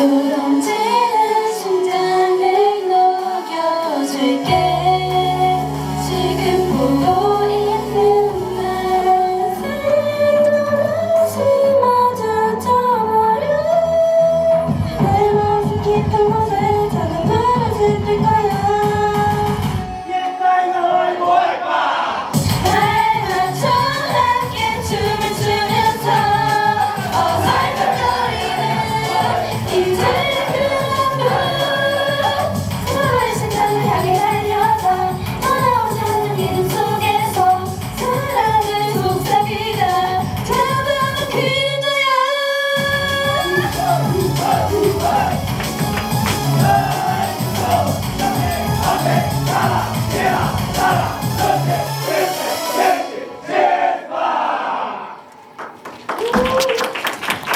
요동치 Yeah.